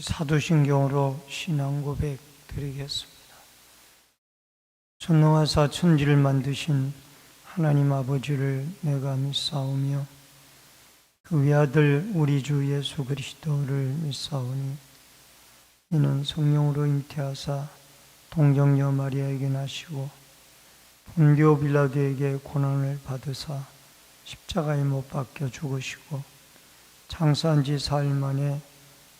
사도신경으로 신앙 고백 드리겠습니다. 전능하사 천지를 만드신 하나님 아버지를 내가 믿사오며 그 위아들 우리 주 예수 그리스도를 믿사오니 이는 성령으로 잉태하사 동정녀 마리아에게 나시고 본교 빌라도에게 고난을 받으사 십자가에 못 박혀 죽으시고 장사한 지 사일 만에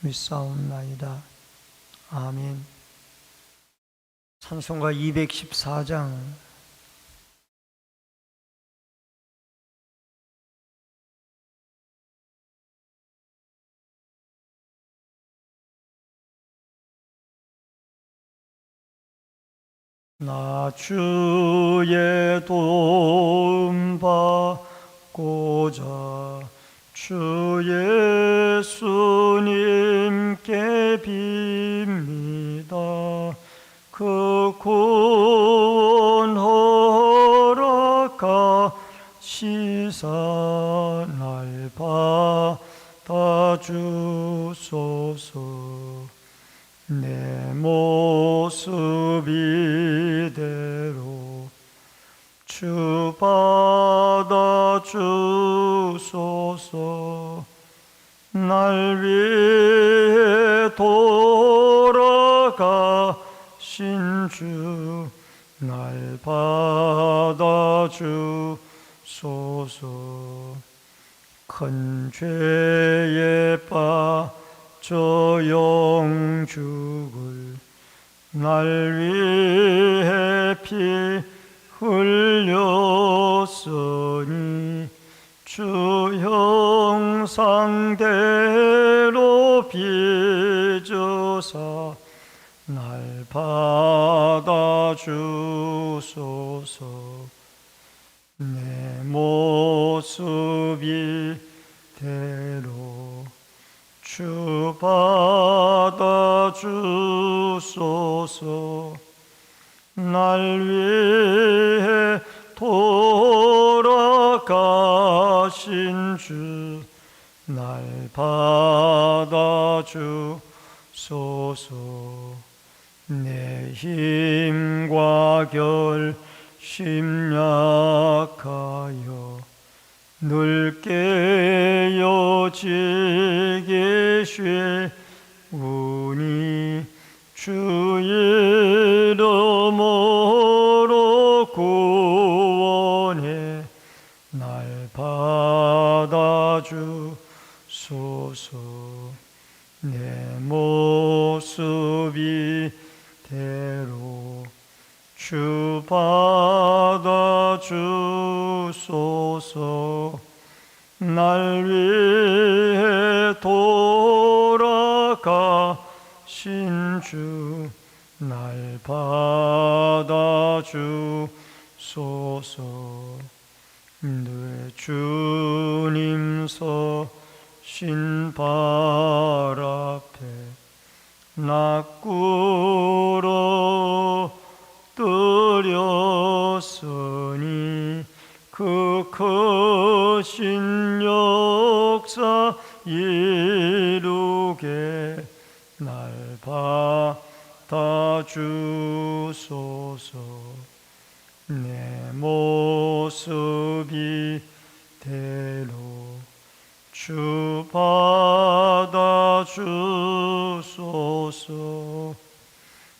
믿사옵나이다. 아멘. 찬송가 214장 나 주의 도움 받고자 주 예수 님께 빕니다. 그 구원 허락하시사 날 받아 주소서 내 모습 이대로 주 받아 주소서 날 위해 돌아가신 주 날 받아주소서. 큰 죄에 빠져 영죽을 날 위해 피 흘렸으니 주 형상대로 빚어사 날 받아 주소서. 내 모습이 대로 주 받아 주소서. 날 위해 돌아가신 주날 받아 주소서. 내 힘과 결심 약하여 늘 깨어지게 쉬우니 주 이름으로 구원해 날 받아주 소서. 내 모습이 대로 주 받아 주소서. 날 위해 돌아가신 주 날 받아 주소서. 늘 주님 서 신발 앞에 낙구로 뜨렸으니 그 크신 역사 이루게 날 받아 주소서. 내 모습이 대로 주 받아 주소서.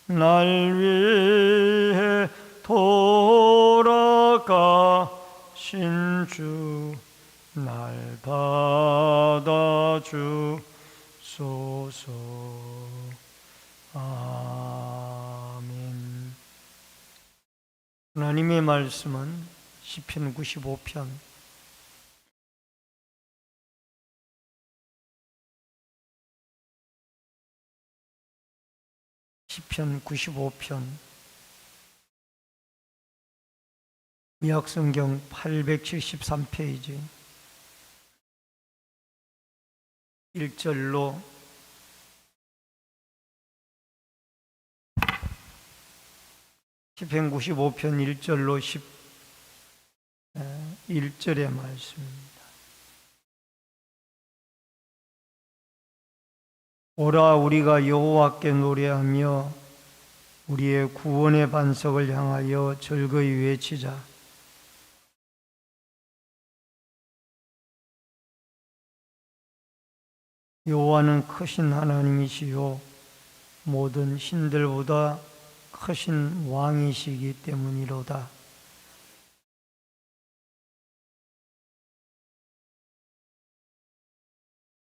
날 위해 돌아가신 주 날 받아 주소서. 아멘. 하나님의 말씀은 시편 95편 시편 95편. 미약성경 873페이지. 1절로. 시편 95편 1절로 11절의 말씀 오라 우리가 여호와께 노래하며 우리의 구원의 반석을 향하여 즐거이 외치자. 여호와는 크신 하나님이시요 모든 신들보다 크신 왕이시기 때문이로다.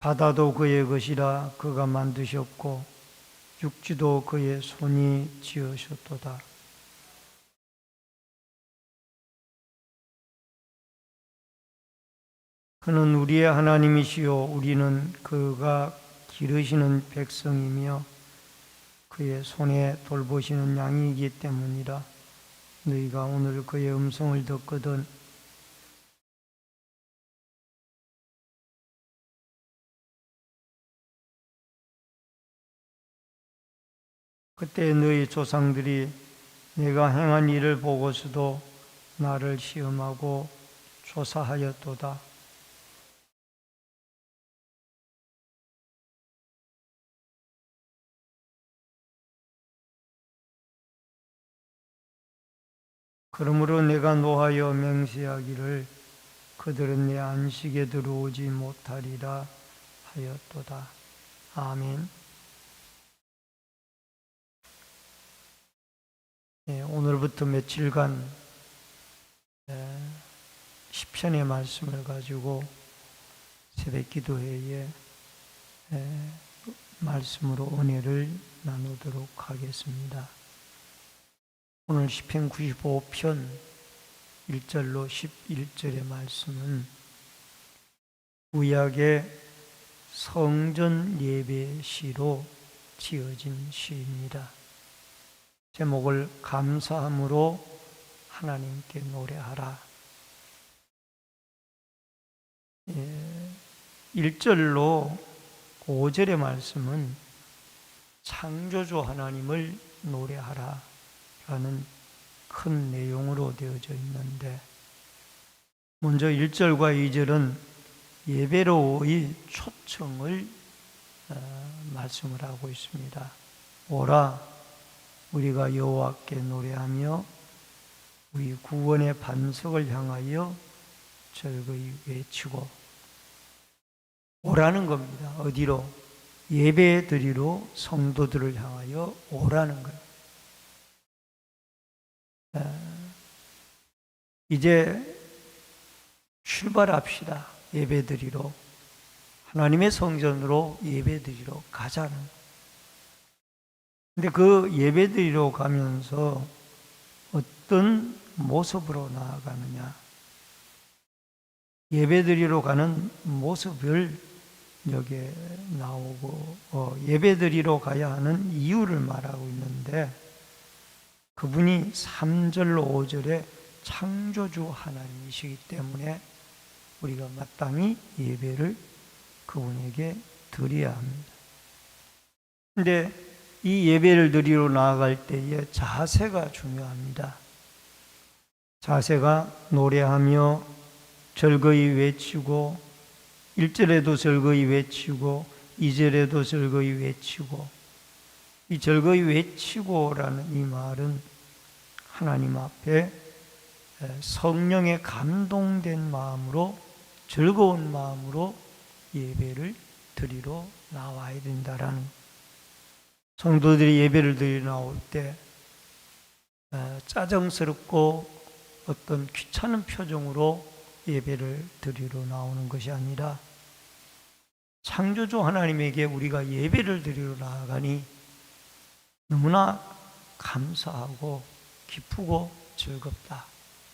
바다도 그의 것이라 그가 만드셨고 육지도 그의 손이 지으셨도다. 그는 우리의 하나님이시요 우리는 그가 기르시는 백성이며 그의 손에 돌보시는 양이기 때문이라 너희가 오늘 그의 음성을 듣거든 그때 너희 조상들이 내가 행한 일을 보고서도 나를 시험하고 조사하였도다. 그러므로 내가 노하여 맹세하기를 그들은 내 안식에 들어오지 못하리라 하였도다. 아멘. 예, 오늘부터 며칠간 예, 시편의 말씀을 가지고 새벽 기도회에 예, 말씀으로 은혜를 나누도록 하겠습니다. 오늘 시편 95편 1절로 11절의 말씀은 구약의 성전 예배 시로 지어진 시입니다. 제목을 감사함으로 하나님께 노래하라. 예, 1절로 5절의 말씀은 창조주 하나님을 노래하라 라는 큰 내용으로 되어져 있는데 먼저 1절과 2절은 예배로의 초청을 어, 말씀을 하고 있습니다. 오라 우리가 여호와께 노래하며 우리 구원의 반석을 향하여 즐거이 외치고 오라는 겁니다. 어디로? 예배 드리러 성도들을 향하여 오라는 거예요. 이제 출발합시다. 예배 드리러. 하나님의 성전으로 예배 드리러 가자는. 근데 그 예배 드리러 가면서 어떤 모습으로 나아가느냐. 예배 드리러 가는 모습을 여기에 나오고, 어, 예배 드리러 가야 하는 이유를 말하고 있는데, 그분이 3절로 5절에 창조주 하나님이시기 때문에 우리가 마땅히 예배를 그분에게 드려야 합니다. 근데 이 예배를 드리러 나아갈 때에 자세가 중요합니다. 자세가 노래하며 즐거이 외치고 1절에도 즐거이 외치고 2절에도 즐거이 외치고 이 즐거이 외치고라는 이 말은 하나님 앞에 성령에 감동된 마음으로 즐거운 마음으로 예배를 드리러 나와야 된다라는 성도들이 예배를 드리러 나올 때 짜증스럽고 어떤 귀찮은 표정으로 예배를 드리러 나오는 것이 아니라 창조주 하나님에게 우리가 예배를 드리러 나아가니 너무나 감사하고 기쁘고 즐겁다.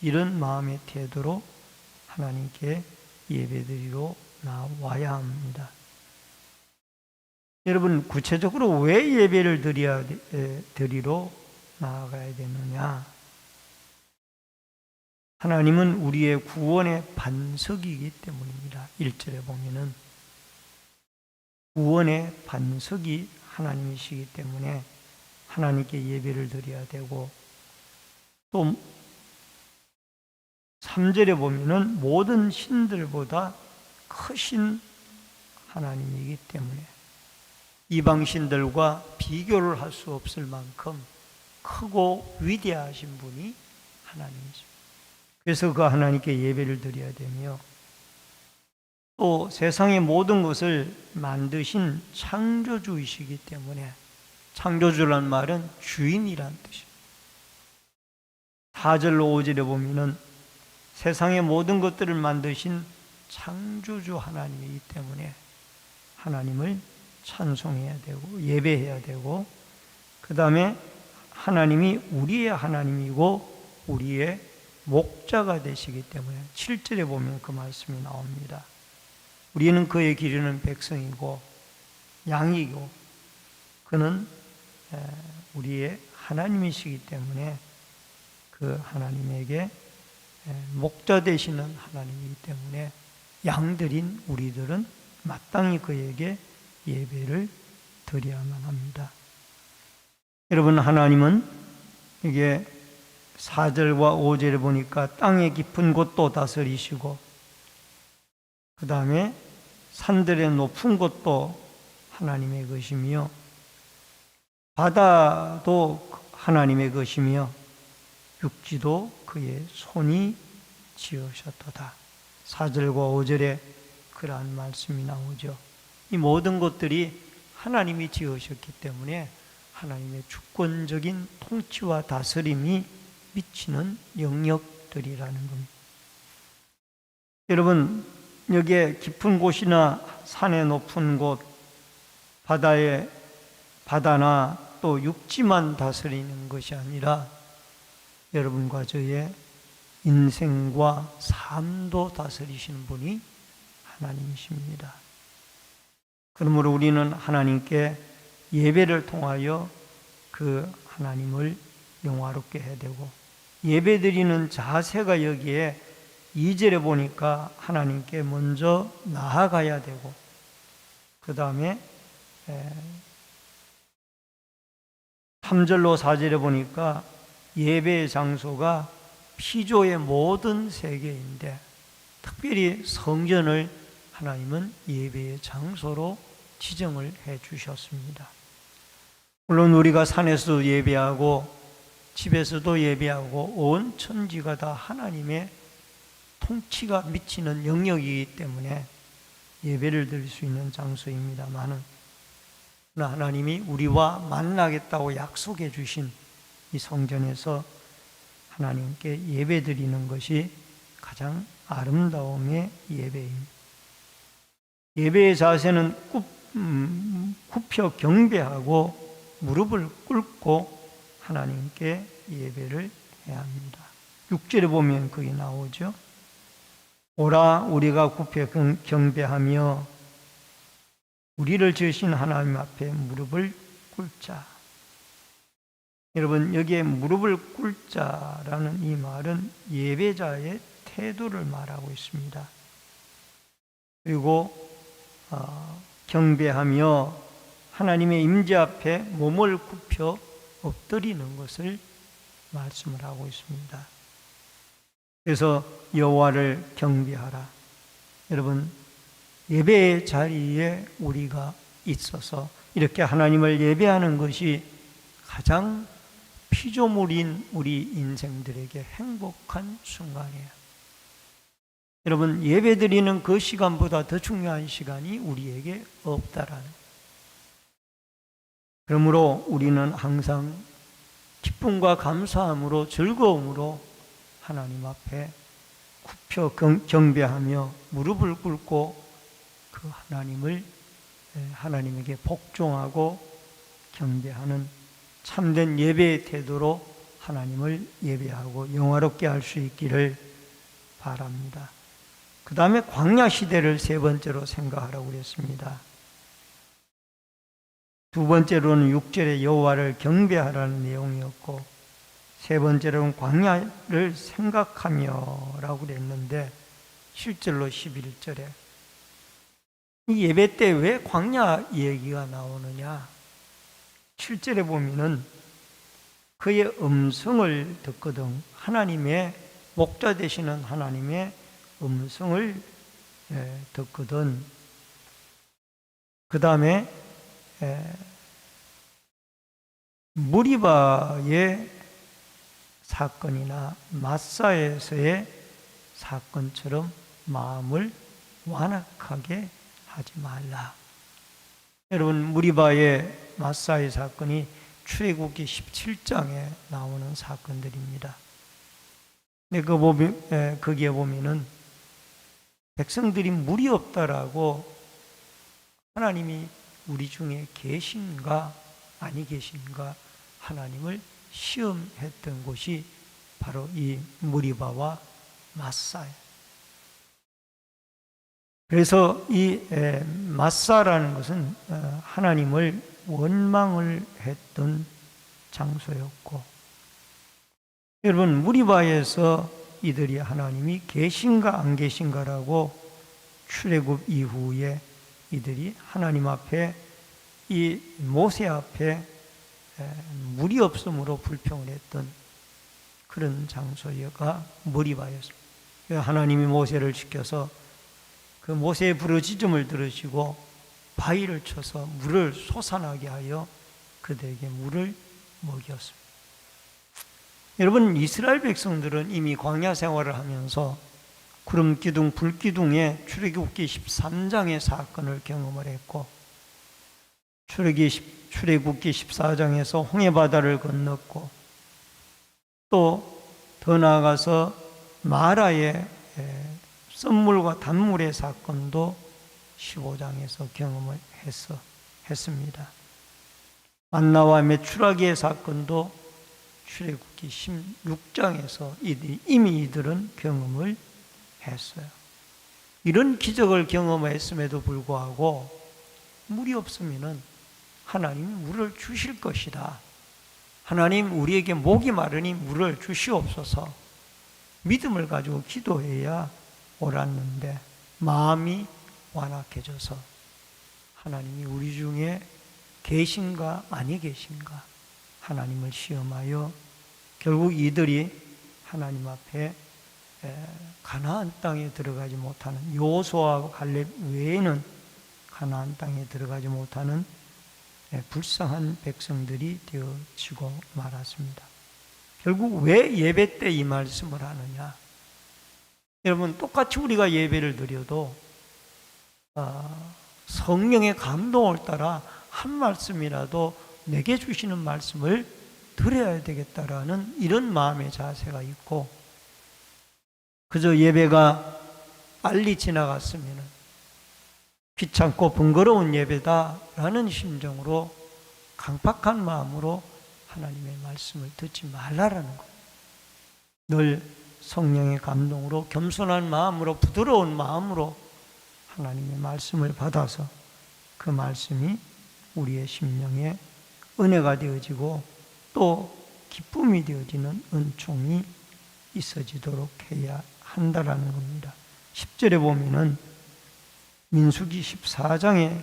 이런 마음의 태도로 하나님께 예배드리러 나와야 합니다. 여러분 구체적으로 왜 예배를 드려야 드리러 나아가야 되느냐? 하나님은 우리의 구원의 반석이기 때문입니다. 1절에 보면은 구원의 반석이 하나님이시기 때문에 하나님께 예배를 드려야 되고 또 3절에 보면은 모든 신들보다 크신 하나님이기 때문에 이방 신들과 비교를 할 수 없을 만큼 크고 위대하신 분이 하나님이십니다. 그래서 그 하나님께 예배를 드려야 되며 또 세상의 모든 것을 만드신 창조주이시기 때문에 창조주란 말은 주인이란 뜻입니다. 4절로 5절에 보면은 세상의 모든 것들을 만드신 창조주 하나님이기 때문에 하나님을 찬송해야 되고 예배해야 되고 그 다음에 하나님이 우리의 하나님이고 우리의 목자가 되시기 때문에 7절에 보면 그 말씀이 나옵니다. 우리는 그의 기르는 백성이고 양이고 그는 에, 우리의 하나님이시기 때문에 그 하나님에게 에, 목자 되시는 하나님이기 때문에 양들인 우리들은 마땅히 그에게 예배를 드려야만 합니다. 여러분 하나님은 이게 4절과 5절에 보니까 땅의 깊은 곳도 다스리시고 그 다음에 산들의 높은 곳도 하나님의 것이며 바다도 하나님의 것이며 육지도 그의 손이 지으셨도다. 4절과 5절에 그러한 말씀이 나오죠. 이 모든 것들이 하나님이 지으셨기 때문에 하나님의 주권적인 통치와 다스림이 미치는 영역들이라는 겁니다. 여러분, 여기에 깊은 곳이나 산의 높은 곳, 바다의 바다나 또 육지만 다스리는 것이 아니라 여러분과 저의 인생과 삶도 다스리시는 분이 하나님이십니다. 그러므로 우리는 하나님께 예배를 통하여 그 하나님을 영화롭게 해야 되고 예배 드리는 자세가 여기에 2절에 보니까 하나님께 먼저 나아가야 되고 그 다음에 3절로 4절에 보니까 예배의 장소가 피조의 모든 세계인데 특별히 성전을 하나님은 예배의 장소로 지정을 해 주셨습니다. 물론 우리가 산에서도 예배하고 집에서도 예배하고 온 천지가 다 하나님의 통치가 미치는 영역이기 때문에 예배를 드릴 수 있는 장소입니다만은 하나님이 우리와 만나겠다고 약속해 주신 이 성전에서 하나님께 예배 드리는 것이 가장 아름다움의 예배입니다. 예배의 자세는 굽, 음, 굽혀 경배하고 무릎을 꿇고 하나님께 예배를 해야 합니다. 6절에 보면 그게 나오죠. 오라 우리가 굽혀 경배하며 우리를 지으신 하나님 앞에 무릎을 꿇자. 여러분 여기에 무릎을 꿇자라는 이 말은 예배자의 태도를 말하고 있습니다. 그리고 어, 경배하며 하나님의 임재 앞에 몸을 굽혀 엎드리는 것을 말씀을 하고 있습니다. 그래서 여호와를 경배하라. 여러분 예배의 자리에 우리가 있어서 이렇게 하나님을 예배하는 것이 가장 피조물인 우리 인생들에게 행복한 순간이에요. 여러분 예배 드리는 그 시간보다 더 중요한 시간이 우리에게 없다라는. 그러므로 우리는 항상 기쁨과 감사함으로 즐거움으로 하나님 앞에 굽혀 경배하며 무릎을 꿇고 그 하나님을 하나님에게 복종하고 경배하는 참된 예배의 태도로 하나님을 예배하고 영화롭게 할 수 있기를 바랍니다. 그 다음에 광야 시대를 세 번째로 생각하라고 그랬습니다. 두 번째로는 6절에 여호와를 경배하라는 내용이었고 세 번째로는 광야를 생각하며라고 그랬는데 실제로 11절에 이 예배 때 왜 광야 얘기가 나오느냐? 7절에 보면은 그의 음성을 듣거든 하나님의 목자 되시는 하나님의 음성을 예, 듣거든 그 다음에 무리바의 사건이나 마사에서의 사건처럼 마음을 완악하게 하지 말라. 여러분 무리바의 마사의 사건이 출애굽기 17장에 나오는 사건들입니다. 근데 그 보면 에, 거기에 보면은 백성들이 물이 없다라고 하나님이 우리 중에 계신가 아니 계신가 하나님을 시험했던 곳이 바로 이 무리바와 마사예요. 그래서 이 에, 마사라는 것은 어, 하나님을 원망을 했던 장소였고 여러분 무리바에서 이들이 하나님이 계신가 안 계신가라고 출애굽 이후에 이들이 하나님 앞에 이 모세 앞에 에, 물이 없음으로 불평을 했던 그런 장소가 무리바였습니다. 하나님이 모세를 시켜서 그 모세의 부르짖음을 들으시고 바위를 쳐서 물을 솟아나게 하여 그들에게 물을 먹였습니다. 여러분 이스라엘 백성들은 이미 광야 생활을 하면서 구름 기둥, 불 기둥의 출애굽기 13장의 사건을 경험을 했고 출애굽기 출애굽기 14장에서 홍해 바다를 건넜고 또 더 나아가서 마라의 썸물과 단물의 사건도 15장에서 경험을 했어 했습니다. 만나와 메추라기의 사건도 출애굽기 16장에서 이들이, 이미 이들은 경험을 했어요. 이런 기적을 경험했음에도 불구하고 물이 없으면은 하나님이 물을 주실 것이다. 하나님 우리에게 목이 마르니 물을 주시옵소서. 믿음을 가지고 기도해야 옳았는데 마음이 완악해져서 하나님이 우리 중에 계신가 아니 계신가 하나님을 시험하여 결국 이들이 하나님 앞에 가나안 땅에 들어가지 못하는 요소와 갈렙 외에는 가나안 땅에 들어가지 못하는 불쌍한 백성들이 되어지고 말았습니다. 결국 왜 예배 때 이 말씀을 하느냐? 여러분 똑같이 우리가 예배를 드려도 어, 성령의 감동을 따라 한 말씀이라도 내게 주시는 말씀을 드려야 되겠다라는 이런 마음의 자세가 있고 그저 예배가 빨리 지나갔으면 귀찮고 번거로운 예배다라는 심정으로 강팍한 마음으로 하나님의 말씀을 듣지 말라라는 거예요. 늘 성령의 감동으로 겸손한 마음으로 부드러운 마음으로 하나님의 말씀을 받아서 그 말씀이 우리의 심령에 은혜가 되어지고 또 기쁨이 되어지는 은총이 있어지도록 해야 한다라는 겁니다. 10절에 보면은 민수기 14장에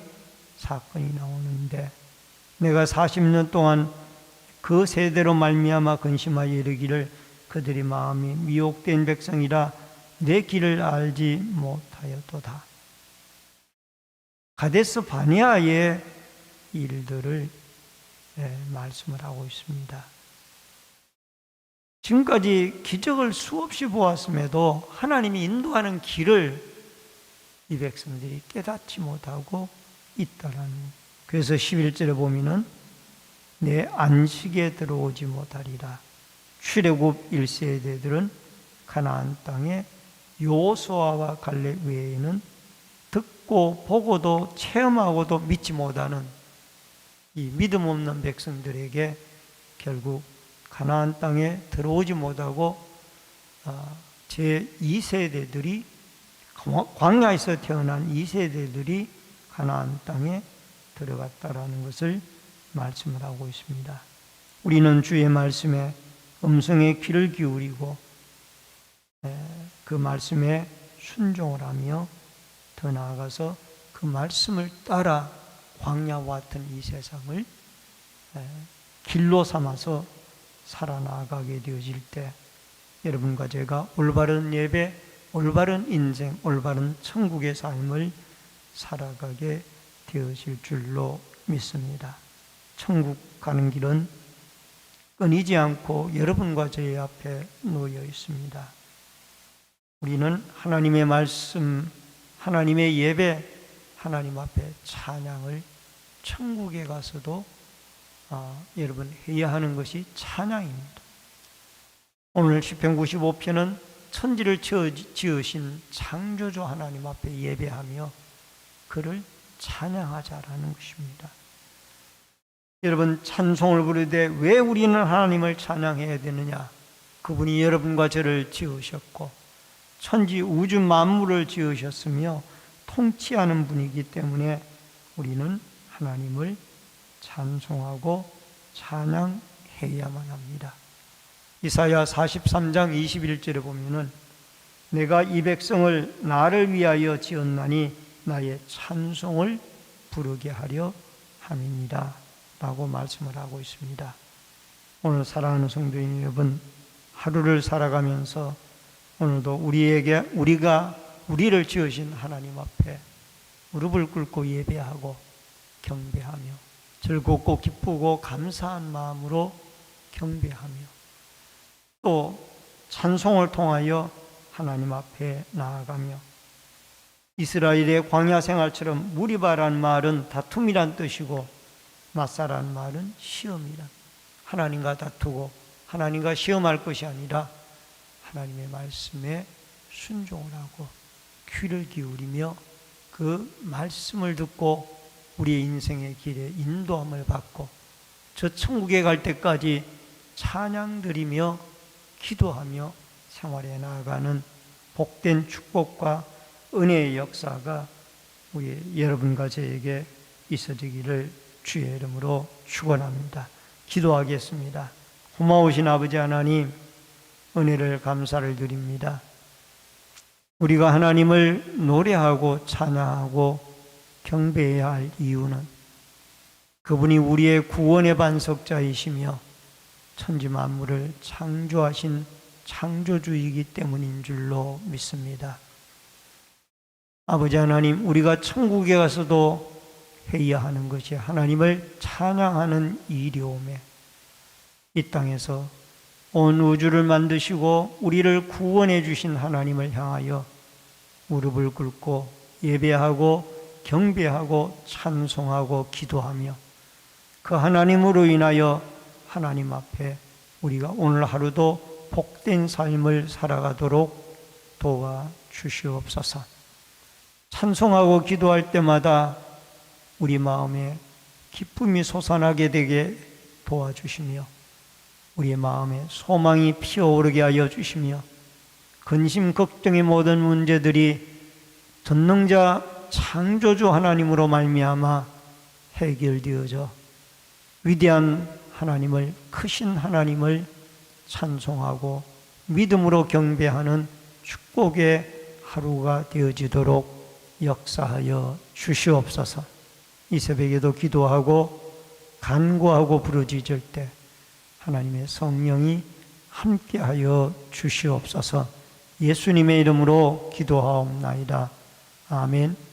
사건이 나오는데 내가 40년 동안 그 세대로 말미암아 근심하여 이르기를 그들이 마음이 미혹된 백성이라 내 길을 알지 못하였도다. 가데스 바니아의 일들을 예, 말씀을 하고 있습니다. 지금까지 기적을 수없이 보았음에도 하나님이 인도하는 길을 이 백성들이 깨닫지 못하고 있다라는 그래서 11절에 보면은 내 안식에 들어오지 못하리라. 출애굽 1세대들은 가나안 땅에 요소아와 갈렙 외에는 듣고 보고도 체험하고도 믿지 못하는 이 믿음 없는 백성들에게 결국 가나안 땅에 들어오지 못하고 아, 제 2세대들이 광야에서 태어난 2세대들이 가나안 땅에 들어갔다라는 것을 말씀을 하고 있습니다. 우리는 주의 말씀에 음성의 귀를 기울이고 에, 그 말씀에 순종을 하며 더 나아가서 그 말씀을 따라 광야와 같은 이 세상을 에, 길로 삼아서 살아나가게 되어질 때 여러분과 제가 올바른 예배, 올바른 인생, 올바른 천국의 삶을 살아가게 되어질 줄로 믿습니다. 천국 가는 길은 끊이지 않고 여러분과 저희 앞에 놓여 있습니다. 우리는 하나님의 말씀, 하나님의 예배, 하나님 앞에 찬양을 천국에 가서도 아, 여러분 해야 하는 것이 찬양입니다. 오늘 시편 95편은 천지를 지으신 창조주 하나님 앞에 예배하며 그를 찬양하자라는 것입니다. 여러분 찬송을 부르되 왜 우리는 하나님을 찬양해야 되느냐? 그분이 여러분과 저를 지으셨고 천지 우주 만물을 지으셨으며 통치하는 분이기 때문에 우리는 하나님을 찬송하고 찬양해야만 합니다. 이사야 43장 21절에 보면은 내가 이 백성을 나를 위하여 지었나니 나의 찬송을 부르게 하려 함이니라 라고 말씀을 하고 있습니다. 오늘 사랑하는 성도인 여러분 하루를 살아가면서 오늘도 우리에게 우리가 우리를 지으신 하나님 앞에 무릎을 꿇고 예배하고 경배하며 즐겁고 기쁘고 감사한 마음으로 경배하며 또 찬송을 통하여 하나님 앞에 나아가며 이스라엘의 광야 생활처럼 무리바란 말은 다툼이란 뜻이고 맞사란 말은 시험이란 하나님과 다투고 하나님과 시험할 것이 아니라 하나님의 말씀에 순종을 하고 귀를 기울이며 그 말씀을 듣고 우리의 인생의 길에 인도함을 받고 저 천국에 갈 때까지 찬양 드리며 기도하며 생활해 나아가는 복된 축복과 은혜의 역사가 우리 여러분과 저에게 있어지기를 주의 이름으로 축원합니다. 기도하겠습니다. 고마우신 아버지 하나님 은혜를 감사를 드립니다. 우리가 하나님을 노래하고 찬양하고 경배해야 할 이유는 그분이 우리의 구원의 반석자이시며 천지 만물을 창조하신 창조주이기 때문인 줄로 믿습니다. 아버지 하나님, 우리가 천국에 가서도 해야 하는 것이 하나님을 찬양하는 일이오매 이 땅에서 온 우주를 만드시고 우리를 구원해 주신 하나님을 향하여 무릎을 꿇고 예배하고 경배하고 찬송하고 기도하며 그 하나님으로 인하여 하나님 앞에 우리가 오늘 하루도 복된 삶을 살아가도록 도와 주시옵소서. 찬송하고 기도할 때마다 우리 마음에 기쁨이 솟아나게 되게 도와주시며 우리의 마음에 소망이 피어오르게 하여 주시며 근심 걱정의 모든 문제들이 전능자 창조주 하나님으로 말미암아 해결되어져 위대한 하나님을 크신 하나님을 찬송하고 믿음으로 경배하는 축복의 하루가 되어지도록 역사하여 주시옵소서. 이 새벽에도 기도하고 간구하고 부르짖을 때 하나님의 성령이 함께하여 주시옵소서. 예수님의 이름으로 기도하옵나이다. 아멘.